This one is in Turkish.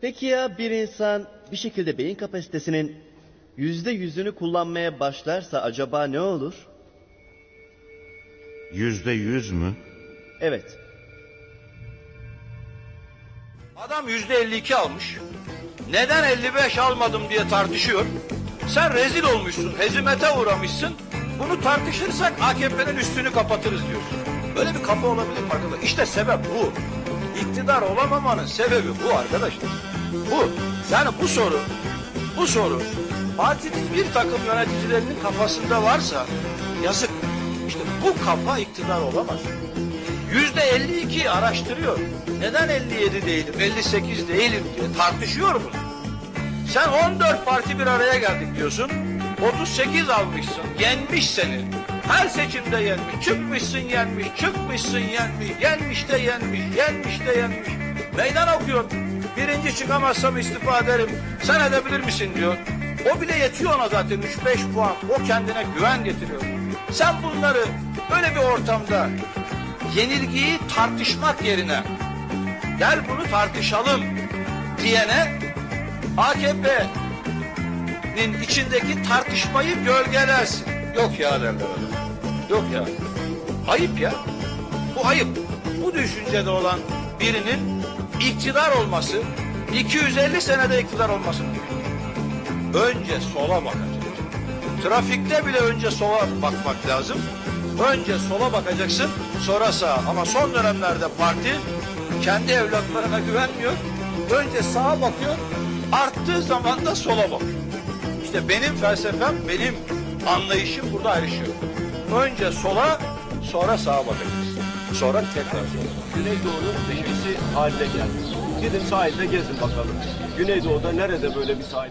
Peki ya bir insan bir şekilde beyin kapasitesinin yüzde yüzünü kullanmaya başlarsa acaba ne olur? Yüzde yüz mü? Evet. Adam yüzde 52 almış. Neden 55 almadım diye tartışıyor. Sen rezil olmuşsun, hezimete uğramışsın. Bunu tartışırsak AKP'nin üstünü kapatırız diyorsun. Böyle bir kafa olabilir mi arkadaş? İşte sebep bu. İktidar olamamanın sebebi bu arkadaşlar. Bu. Yani bu soru, bu soru partinin bir takım yöneticilerinin kafasında varsa yazık. İşte bu kafa iktidar olamaz. Yüzde 52 araştırıyor. Neden 57 değilim, 58 değilim diye tartışıyor bunu. Sen 14 parti bir araya geldik diyorsun. 38 almışsın, yenmiş seni. Her seçimde yenmiş, çıkmışsın yenmiş, çıkmışsın yenmiş, yenmiş de yenmiş, yenmiş de yenmiş. Meydan okuyor. Birinci çıkamazsam istifa ederim. Sen edebilir misin diyor. O bile yetiyor ona zaten 3-5 puan. O kendine güven getiriyor. Sen bunları böyle bir ortamda yenilgiyi tartışmak yerine gel bunu tartışalım diyene AKP'nin içindeki tartışmayı gölgelersin. Yok ya derler. adam. Yok ya. Ayıp ya. Bu ayıp. Bu düşüncede olan birinin iktidar olması 250 senede iktidar olması önce sola bakacak. Trafikte bile önce sola bakmak lazım. Önce sola bakacaksın, sonra sağa. Ama son dönemlerde parti kendi evlatlarına güvenmiyor. Önce sağa bakıyor, arttığı zaman da sola bakıyor. İşte benim felsefem, benim anlayışım burada ayrışıyor. Önce sola, sonra sağa bakacaksın. Sonra tekrar sola. Güneydoğu'nun beşisi haline geldi. Gidin sahilde gezin bakalım. Güneydoğu'da nerede böyle bir sahil?